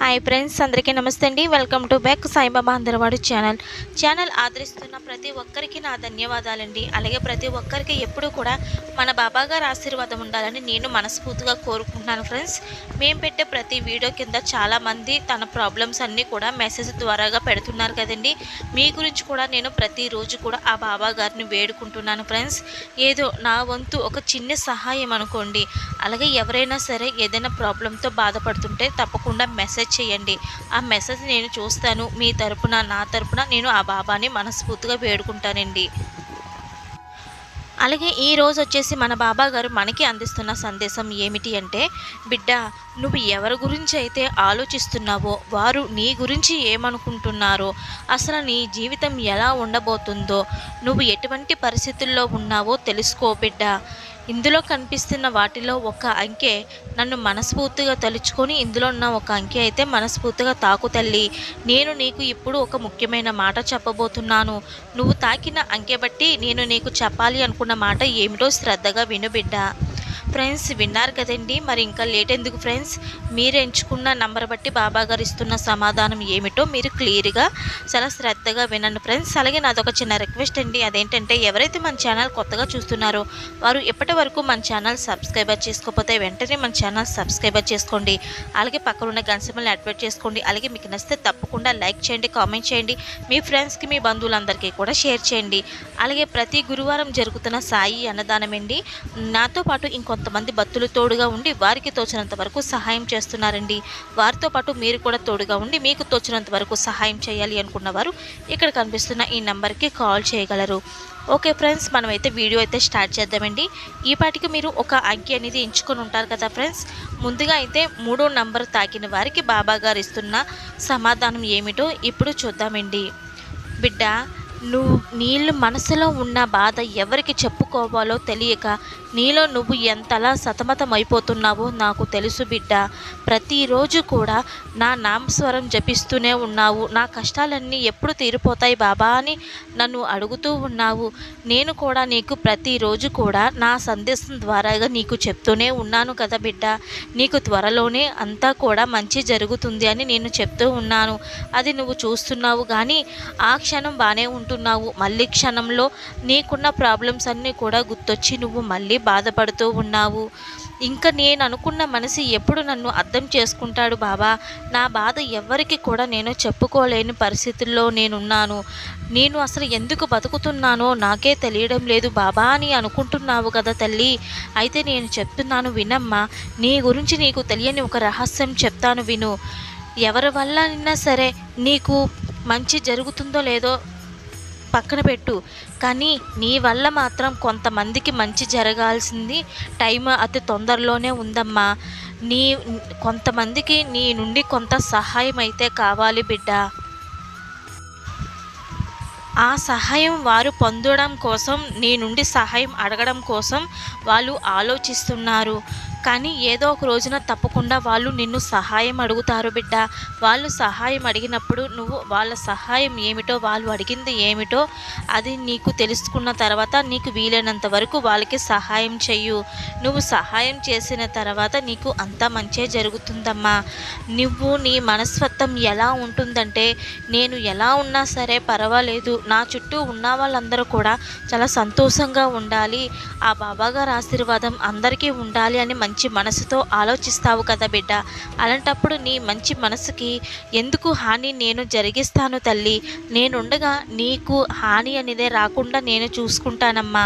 Hi friends అందరికీ నమస్తే అండి. వెల్కమ్ టు బ్యాక్ సాయిబాబా అందరవాడు ఛానల్ ఛానల్ ఆదరిస్తున్న ప్రతి ఒక్కరికి నా ధన్యవాదాలండి. అలాగే ప్రతి ఒక్కరికి ఎప్పుడూ కూడా మన బాబా గారు ఆశీర్వాదం ఉండాలని నేను మనస్ఫూర్తిగా కోరుకుంటున్నాను ఫ్రెండ్స్ మేము పెట్టే ప్రతి వీడియో కింద చాలామంది తన ప్రాబ్లమ్స్ అన్నీ కూడా మెసేజ్ ద్వారాగా పెడుతున్నారు కదండి. మీ గురించి కూడా నేను ప్రతిరోజు కూడా ఆ బాబా గారిని వేడుకుంటున్నాను ఫ్రెండ్స్ ఏదో నా వంతు ఒక చిన్న సహాయం అనుకోండి. అలాగే ఎవరైనా సరే ఏదైనా ప్రాబ్లంతో బాధపడుతుంటే తప్పకుండా మెసేజ్ చేయండి. ఆ మెసేజ్ నేను చూస్తాను. మీ తరపున నా తరపున నేను ఆ బాబాని మనస్ఫూర్తిగా వేడుకుంటానండి. అలాగే ఈ రోజు వచ్చేసి మన బాబా గారు మనకి అందిస్తున్న సందేశం ఏమిటి అంటే బిడ్డ నువ్వు ఎవరి గురించి అయితే ఆలోచిస్తున్నావో వారు నీ గురించి ఏమనుకుంటున్నారో అసలు నీ జీవితం ఎలా ఉండబోతుందో నువ్వు ఎటువంటి పరిస్థితుల్లో ఉన్నావో తెలుసుకో బిడ్డ. ఇందులో కనిపిస్తున్న వాటిలో ఒక అంకె నన్ను మనస్ఫూర్తిగా తలుచుకొని ఇందులో ఉన్న ఒక అంకె అయితే మనస్ఫూర్తిగా తాకు తల్లి. నేను నీకు ఇప్పుడు ఒక ముఖ్యమైన మాట చెప్పబోతున్నాను. నువ్వు తాకిన అంకె బట్టి నేను నీకు చెప్పాలి అనుకున్న మాట ఏమిటో శ్రద్ధగా వినుబిడ్డ ఫ్రెండ్స్ విన్నారు కదండి. మరి ఇంకా లేట్ ఎందుకు ఫ్రెండ్స్? మీరు ఎంచుకున్న నంబర్ బట్టి బాబా గారు ఇస్తున్న సమాధానం ఏమిటో మీరు క్లియర్గా చాలా శ్రద్ధగా వినండి ఫ్రెండ్స్. అలాగే నాదొక చిన్న రిక్వెస్ట్ అండి. అదేంటంటే ఎవరైతే మన ఛానల్ కొత్తగా చూస్తున్నారో వారు ఇప్పటి వరకు మన ఛానల్ సబ్స్క్రైబర్ చేసుకోకపోతే వెంటనే మన ఛానల్ సబ్స్క్రైబర్ చేసుకోండి. అలాగే పక్కన ఉన్న గంటసిమల్ని యాక్టివేట్ చేసుకోండి. అలాగే మీకు నచ్చితే తప్పకుండా లైక్ చేయండి కామెంట్ చేయండి. మీ ఫ్రెండ్స్కి మీ బంధువులందరికీ కూడా షేర్ చేయండి. అలాగే ప్రతి గురువారం జరుగుతున్న సాయి అన్నదానం అండి. నాతో పాటు ఇంకొంత కొంతమంది భక్తులు తోడుగా ఉండి వారికి తోచినంత వరకు సహాయం చేస్తున్నారండి. వారితో పాటు మీరు కూడా తోడుగా ఉండి మీకు తోచినంత వరకు సహాయం చేయాలి అనుకున్న వారు ఇక్కడ కనిపిస్తున్న ఈ నెంబర్కి కాల్ చేయగలరు. ఓకే ఫ్రెండ్స్ మనమైతే వీడియో అయితే స్టార్ట్ చేద్దామండి. ఈ పాటికి మీరు ఒక అంకి అనేది ఎంచుకొని ఉంటారు కదా ఫ్రెండ్స్. ముందుగా అయితే మూడో నంబర్ తాకిన వారికి బాబా గారు ఇస్తున్న సమాధానం ఏమిటో ఇప్పుడు చూద్దామండి. బిడ్డ నువ్వు నీళ్ళు మనసులో ఉన్న బాధ ఎవరికి చెప్పుకోవాలో తెలియక నీలో నువ్వు ఎంతలా సతమతమైపోతున్నావో నాకు తెలుసు బిడ్డ. ప్రతిరోజు కూడా నా నామస్వరం జపిస్తూనే ఉన్నావు. నా కష్టాలన్నీ ఎప్పుడు తీరిపోతాయి బాబా అని నన్ను అడుగుతూ ఉన్నావు. నేను కూడా నీకు ప్రతిరోజు కూడా నా సందేశం ద్వారాగా నీకు చెప్తూనే ఉన్నాను కదా బిడ్డ. నీకు త్వరలోనే అంతా కూడా మంచి జరుగుతుంది అని నేను చెప్తూ ఉన్నాను. అది నువ్వు చూస్తున్నావు కానీ ఆ క్షణం బాగానే ఉంటుంది బాధపడుతున్నావు మళ్ళీ క్షణంలో నీకున్న ప్రాబ్లమ్స్ అన్నీ కూడా గుర్తొచ్చి నువ్వు మళ్ళీ బాధపడుతూ ఉన్నావు. ఇంకా నేను అనుకున్న మనసు ఎప్పుడు నన్ను అర్థం చేసుకుంటాడు బాబా నా బాధ ఎవ్వరికి కూడా నేను చెప్పుకోలేని పరిస్థితుల్లో నేనున్నాను. నేను అసలు ఎందుకు బతుకుతున్నానో నాకే తెలియడం లేదు బాబా అని అనుకుంటున్నావు కదా తల్లి. అయితే నేను చెప్తున్నాను వినమ్మా. నీ గురించి నీకు తెలియని ఒక రహస్యం చెప్తాను విను. ఎవరి వల్ల అయినా సరే నీకు మంచి జరుగుతుందో లేదో పక్కన పెట్టు. కానీ నీ వల్ల మాత్రం కొంతమందికి మంచి జరగాల్సింది టైం అతి తొందరలోనే ఉందమ్మా. నీ కొంతమందికి నీ నుండి కొంత సహాయం అయితే కావాలి బిడ్డ. ఆ సహాయం వారు పొందడం కోసం నీ నుండి సహాయం అడగడం కోసం వాళ్ళు ఆలోచిస్తున్నారు. కానీ ఏదో ఒక రోజున తప్పకుండా వాళ్ళు నిన్ను సహాయం అడుగుతారు బిడ్డ. వాళ్ళు సహాయం అడిగినప్పుడు నువ్వు వాళ్ళ సహాయం ఏమిటో వాళ్ళు అడిగింది ఏమిటో అది నీకు తెలుసుకున్న తర్వాత నీకు వీలైనంత వరకు వాళ్ళకి సహాయం చెయ్యు. నువ్వు సహాయం చేసిన తర్వాత నీకు అంతా మంచే జరుగుతుందమ్మా. నువ్వు నీ మనస్తత్వం ఎలా ఉంటుందంటే నేను ఎలా ఉన్నా సరే పర్వాలేదు. నా చుట్టూ ఉన్న వాళ్ళందరూ కూడా చాలా సంతోషంగా ఉండాలి. ఆ బాబాగారు ఆశీర్వాదం అందరికీ ఉండాలి అని మంచి మంచి మనసుతో ఆలోచిస్తావు కదా బిడ్డ. అలాంటప్పుడు నీ మంచి మనసుకి ఎందుకు హాని నేను జరిగిస్తాను తల్లి? నేనుండగా నీకు హాని అనేదే రాకుండా నేను చూసుకుంటానమ్మా.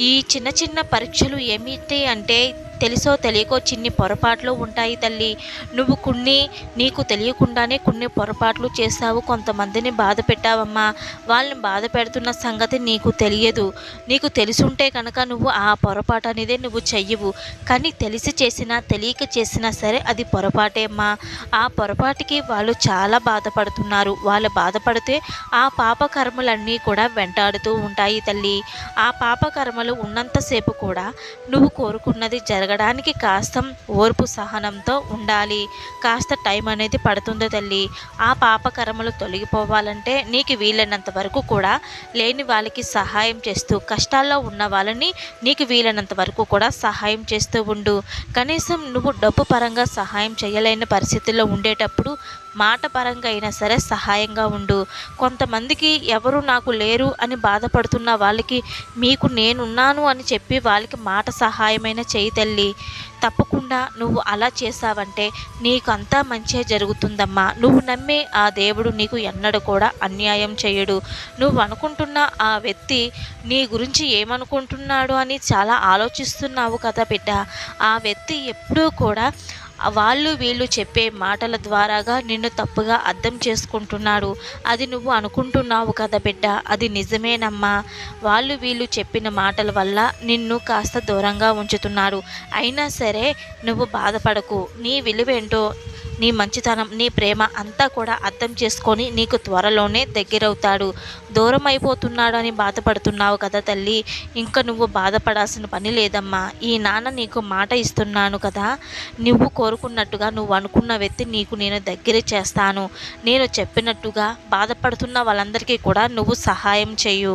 ఈ చిన్న చిన్న పరీక్షలు ఏమిటి అంటే తెలుసో తెలియకో చిన్ని పొరపాట్లు ఉంటాయి తల్లి. నువ్వు కొన్ని నీకు తెలియకుండానే కొన్ని పొరపాట్లు చేస్తావు కొంతమందిని బాధ పెట్టావమ్మా. వాళ్ళని బాధ పెడుతున్న సంగతి నీకు తెలియదు. నీకు తెలుసుంటే కనుక నువ్వు ఆ పొరపాటు అనేదే నువ్వు చెయ్యవు. కానీ తెలిసి చేసినా తెలియక చేసినా సరే అది పొరపాటే అమ్మా. ఆ పొరపాటుకి వాళ్ళు చాలా బాధపడుతున్నారు. వాళ్ళు బాధపడితే ఆ పాప కర్మలన్నీ కూడా వెంటాడుతూ ఉంటాయి తల్లి. ఆ పాప కర్మలు ఉన్నంతసేపు కూడా నువ్వు కోరుకున్నది జరగ జరగడానికి కాస్త ఓర్పు సహనంతో ఉండాలి. కాస్త టైం అనేది పడుతుంది తల్లి. ఆ పాపకర్మలు తొలగిపోవాలంటే నీకు వీలైనంత వరకు కూడా లేని వాళ్ళకి సహాయం చేస్తూ కష్టాల్లో ఉన్న వాళ్ళని నీకు వీలైనంత వరకు కూడా సహాయం చేస్తూ ఉండు. కనీసం నువ్వు డబ్బు పరంగా సహాయం చేయలేని పరిస్థితుల్లో ఉండేటప్పుడు మాట పరంగా అయినా సరే సహాయంగా ఉండు. కొంతమందికి ఎవరు నాకు లేరు అని బాధపడుతున్న వాళ్ళకి మీకు నేనున్నాను అని చెప్పి వాళ్ళకి మాట సహాయమైన చేయి తల్లి. తప్పకుండా నువ్వు అలా చేసావంటే నీకు అంతా మంచిగా జరుగుతుందమ్మా. నువ్వు నమ్మే ఆ దేవుడు నీకు ఎన్నడూ కూడా అన్యాయం చేయడు. నువ్వు అనుకుంటున్న ఆ వ్యక్తి నీ గురించి ఏమనుకుంటున్నాడు అని చాలా ఆలోచిస్తున్నావు కదా బిడ్డ. ఆ వ్యక్తి ఎప్పుడూ కూడా వాళ్ళు వీళ్ళు చెప్పే మాటల ద్వారాగా నిన్ను తప్పుగా అర్థం చేసుకుంటున్నాడు అది నువ్వు అనుకుంటున్నావు కదా బిడ్డ అది నిజమేనమ్మా. వాళ్ళు వీళ్ళు చెప్పిన మాటల వల్ల నిన్ను కాస్త దూరంగా ఉంచుతున్నాడు అయినా సరే నువ్వు బాధపడకు. నీ విలువేంటో నీ మంచితనం నీ ప్రేమ అంతా కూడా అర్థం చేసుకొని నీకు త్వరలోనే దగ్గరవుతాడు. దూరం అయిపోతున్నాడు అని బాధపడుతున్నావు కదా తల్లి. ఇంకా నువ్వు బాధపడాల్సిన పని లేదమ్మా. ఈ నాన్న నీకు మాట ఇస్తున్నాను కదా. నువ్వు కోరుకున్నట్టుగా నువ్వు అనుకున్న వ్యక్తి నీకు నేను దగ్గర చేస్తాను. నేను చెప్పినట్టుగా బాధపడుతున్న వాళ్ళందరికీ కూడా నువ్వు సహాయం చేయు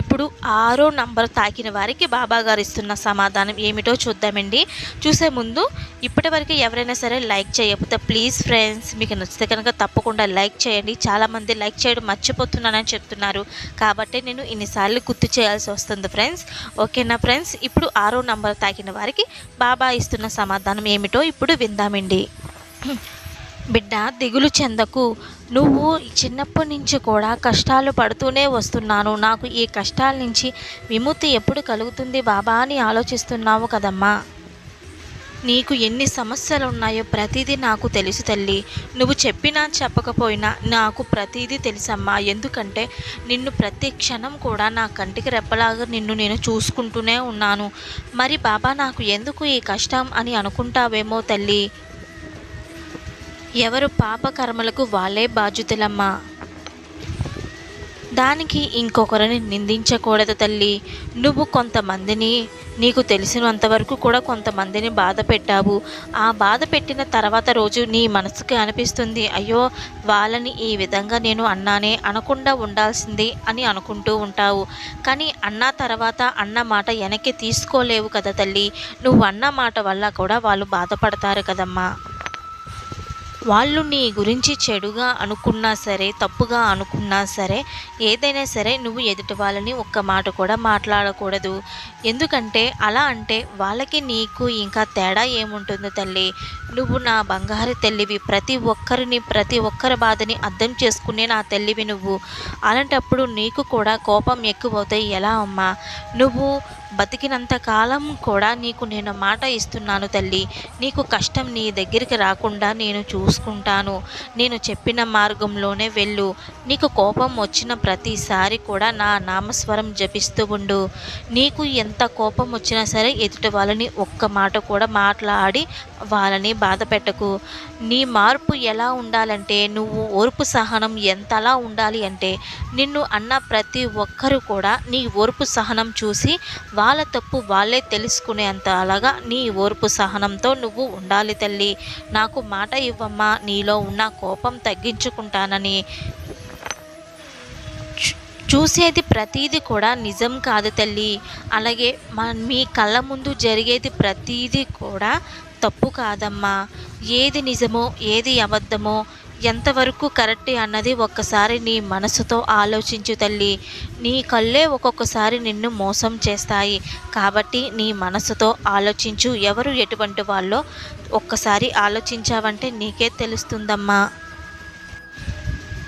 ఇప్పుడు ఆరో నంబర్ తాకిన వారికి బాబా గారు ఇస్తున్న సమాధానం ఏమిటో చూద్దామండి. చూసే ముందు ఇప్పటివరకు ఎవరైనా సరే లైక్ చేయకపోతే ప్లీజ్ ఫ్రెండ్స్ మీకు నచ్చితే కనుక తప్పకుండా లైక్ చేయండి. చాలామంది లైక్ చేయడం మర్చిపోతున్నానని చెప్తున్నారు. కాబట్టి నేను ఇన్నిసార్లు గుర్తు చేయాల్సి వస్తుంది ఫ్రెండ్స్. ఓకేనా ఫ్రెండ్స్? ఇప్పుడు ఆరో నంబర్ తాకిన వారికి బాబా ఇస్తున్న సమాధానం ఏమిటో ఇప్పుడు విందామండి. బిడ్డ దిగులు చెందకు. నువ్వు చిన్నప్పటి నుంచి కూడా కష్టాలు పడుతూనే వస్తున్నాను. నాకు ఈ కష్టాల నుంచి విముక్తి ఎప్పుడు కలుగుతుంది బాబా అని ఆలోచిస్తున్నావు కదమ్మా. నీకు ఎన్ని సమస్యలు ఉన్నాయో ప్రతిదీ నాకు తెలుసు తల్లి. నువ్వు చెప్పినా చెప్పకపోయినా నాకు ప్రతిదీ తెలుసమ్మా. ఎందుకంటే నిన్ను ప్రతి క్షణం కూడా నా కంటికి రెప్పలాగా నిన్ను నేను చూసుకుంటూనే ఉన్నాను. మరి బాబా నాకు ఎందుకు ఈ కష్టం అని అనుకుంటావేమో తల్లి? ఎవరు పాపకర్మలకు వాళ్ళే బాధ్యుతులమ్మా. దానికి ఇంకొకరిని నిందించకూడదు తల్లి. నువ్వు కొంతమందిని నీకు తెలిసినంతవరకు కూడా కొంతమందిని బాధ పెట్టావు. ఆ బాధ పెట్టిన తర్వాత రోజు నీ మనసుకి అనిపిస్తుంది అయ్యో వాళ్ళని ఈ విధంగా నేను అన్నానే అనకుండా ఉండాల్సింది అని అనుకుంటూ ఉంటావు. కానీ అన్న తర్వాత అన్న మాట వెనక్కి తీసుకోలేవు కదా తల్లి. నువ్వు అన్న మాట వల్ల కూడా వాళ్ళు బాధపడతారు కదమ్మా. వాళ్ళు నీ గురించి చెడుగా అనుకున్నా సరే తప్పుగా అనుకున్నా సరే ఏదైనా సరే నువ్వు ఎదుటి వాళ్ళని ఒక్క మాట కూడా మాట్లాడకూడదు. ఎందుకంటే అలా అంటే వాళ్ళకి నీకు ఇంకా తేడా ఏముంటుందో తల్లి. నువ్వు నా బంగారు తల్లివి ప్రతి ఒక్కరిని ప్రతి ఒక్కరి బాధని అర్థం చేసుకునే నా తల్లివి నువ్వు. అలాంటప్పుడు నీకు కూడా కోపం ఎక్కువవుతాయి. ఎలా అమ్మా? నువ్వు బతికినంత కాలం కూడా నీకు నేను మాట ఇస్తున్నాను తల్లి. నీకు కష్టం నీ దగ్గరికి రాకుండా నేను చూసుకుంటాను. నేను చెప్పిన మార్గంలోనే వెళ్ళు. నీకు కోపం వచ్చిన ప్రతిసారి కూడా నా నామస్వరం జపిస్తూ ఉండు. నీకు ఎంత కోపం వచ్చినా సరే ఎదుటి వాళ్ళని ఒక్క మాట కూడా మాట్లాడి వాళ్ళని బాధ పెట్టకు. నీ మార్పు ఎలా ఉండాలంటే నువ్వు ఓర్పు సహనం ఎంతలా ఉండాలి అంటే నిన్ను అన్న ప్రతి ఒక్కరు కూడా నీ ఓర్పు సహనం చూసి వాళ్ళ తప్పు వాళ్ళే తెలుసుకునేంత అలాగా నీ ఓర్పు సహనంతో నువ్వు ఉండాలి తల్లి. నాకు మాట ఇవ్వమ్మా. నీలో ఉన్న కోపం తగ్గించుకుంటానని. చూసేది ప్రతీది కూడా నిజం కాదు తల్లి. అలాగే మా మీ కళ్ళ ముందు జరిగేది ప్రతీది కూడా తప్పు కాదమ్మా. ఏది నిజమో ఏది అబద్ధమో ఎంతవరకు కరెక్ట్ అన్నది ఒక్కసారి నీ మనసుతో ఆలోచించు తల్లి. నీ కళ్ళే ఒక్కొక్కసారి నిన్ను మోసం చేస్తాయి. కాబట్టి నీ మనసుతో ఆలోచించు. ఎవరు ఎటువంటి వాళ్ళో ఒక్కసారి ఆలోచించావంటే నీకే తెలుస్తుందమ్మా.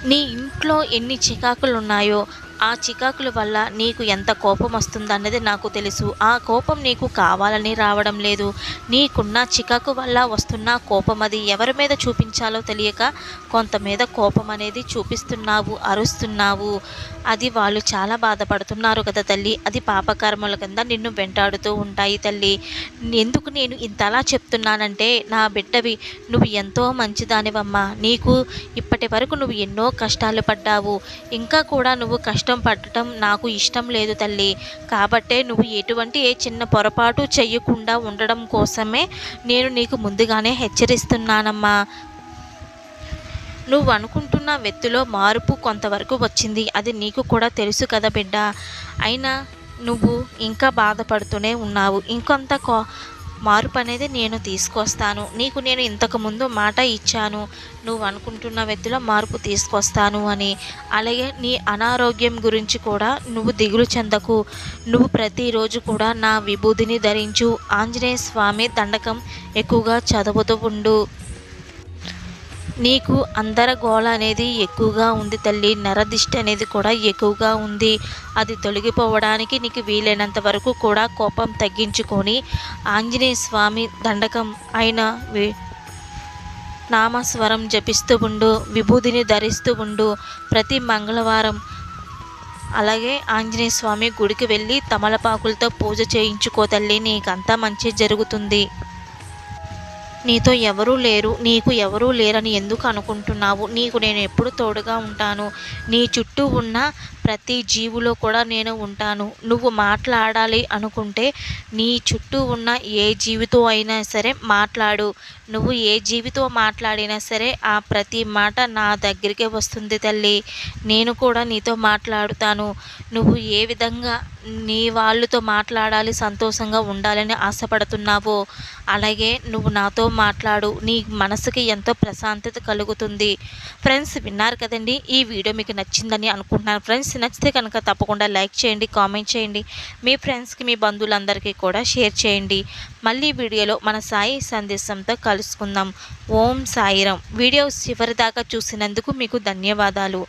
నీ ఇంట్లో ఎన్ని చికాకులు ఉన్నాయో ఆ చికాకుల వల్ల నీకు ఎంత కోపం వస్తుందన్నది నాకు తెలుసు. ఆ కోపం నీకు కావాలని రావడం లేదు. నీకున్న చికాకు వల్ల వస్తున్న కోపం అది ఎవరి మీద చూపించాలో తెలియక కొంత మీద కోపం అనేది చూపిస్తున్నావు అరుస్తున్నావు. అది వాళ్ళు చాలా బాధపడుతున్నారు కదా తల్లి. అది పాపకర్మల కింద నిన్ను వెంటాడుతూ ఉంటాయి తల్లి. ఎందుకు నేను ఇంతలా చెప్తున్నానంటే నా బిడ్డవి నువ్వు ఎంతో మంచిదానివమ్మా. నీకు ఇప్పటి వరకు నువ్వు ఎన్నో కష్టాలు పడ్డావు. ఇంకా కూడా నువ్వు కష్ట కష్టం పడటం నాకు ఇష్టం లేదు తల్లి. కాబట్టే నువ్వు ఎటువంటి ఏ చిన్న పొరపాటు చెయ్యకుండా ఉండడం కోసమే నేను నీకు ముందుగానే హెచ్చరిస్తున్నానమ్మా. నువ్వు అనుకుంటున్న వ్యక్తిలో మార్పు కొంతవరకు వచ్చింది. అది నీకు కూడా తెలుసు కదా బిడ్డ. అయినా నువ్వు ఇంకా బాధపడుతూనే ఉన్నావు. ఇంకొంత కో మార్పు అనేది నేను తీసుకొస్తాను. నీకు నేను ఇంతకు ముందు మాట ఇచ్చాను. నువ్వు అనుకుంటున్న వ్యక్తిలో మార్పు తీసుకొస్తాను అని. అలాగే నీ అనారోగ్యం గురించి కూడా నువ్వు దిగులు చెందకు. నువ్వు ప్రతిరోజు కూడా నా విభూతిని ధరించు. ఆంజనేయ స్వామి దండకం ఎక్కువగా చదువుతూ ఉండు. నీకు అందరగోళ అనేది ఎక్కువగా ఉంది తల్లి. నరదిష్టి అనేది కూడా ఎక్కువగా ఉంది. అది తొలగిపోవడానికి నీకు వీలైనంత వరకు కూడా కోపం తగ్గించుకొని ఆంజనేయ స్వామి దండకం అయిన వి- నామస్వరం జపిస్తూ ఉండు విభూతిని ధరిస్తూ ఉండు. ప్రతి మంగళవారం అలాగే ఆంజనేయ స్వామి గుడికి వెళ్ళి తమలపాకులతో పూజ చేయించుకో తల్లి. నీకంతా మంచి జరుగుతుంది. నీతో ఎవరూ లేరు నీకు ఎవరూ లేరని ఎందుకు అనుకుంటున్నావు? నీకు నేను ఎప్పుడు తోడుగా ఉంటాను. నీ చుట్టూ ఉన్న ప్రతి జీవులో కూడా నేను ఉంటాను. నువ్వు మాట్లాడాలి అనుకుంటే నీ చుట్టూ ఉన్న ఏ జీవితో అయినా సరే మాట్లాడు. నువ్వు ఏ జీవితో మాట్లాడినా సరే ఆ ప్రతి మాట నా దగ్గరికే వస్తుంది తల్లి. నేను కూడా నీతో మాట్లాడుతాను. నువ్వు ఏ విధంగా నీ వాళ్ళతో మాట్లాడాలి సంతోషంగా ఉండాలని ఆశపడుతున్నావో అలాగే నువ్వు నాతో మాట్లాడు. నీ మనసుకి ఎంతో ప్రశాంతత కలుగుతుంది. ఫ్రెండ్స్ విన్నారు కదండి? ఈ వీడియో మీకు నచ్చిందని అనుకుంటున్నాను. ఫ్రెండ్స్ నచ్చితే కనుక తప్పకుండా లైక్ చేయండి కామెంట్ చేయండి. మీ ఫ్రెండ్స్కి మీ బంధువులందరికీ కూడా షేర్ చేయండి. మళ్ళీ వీడియోలో మన సాయి సందేశంతో కలుసుకుందాం. ఓం సాయిరం వీడియో చివరిదాకా చూసినందుకు మీకు ధన్యవాదాలు.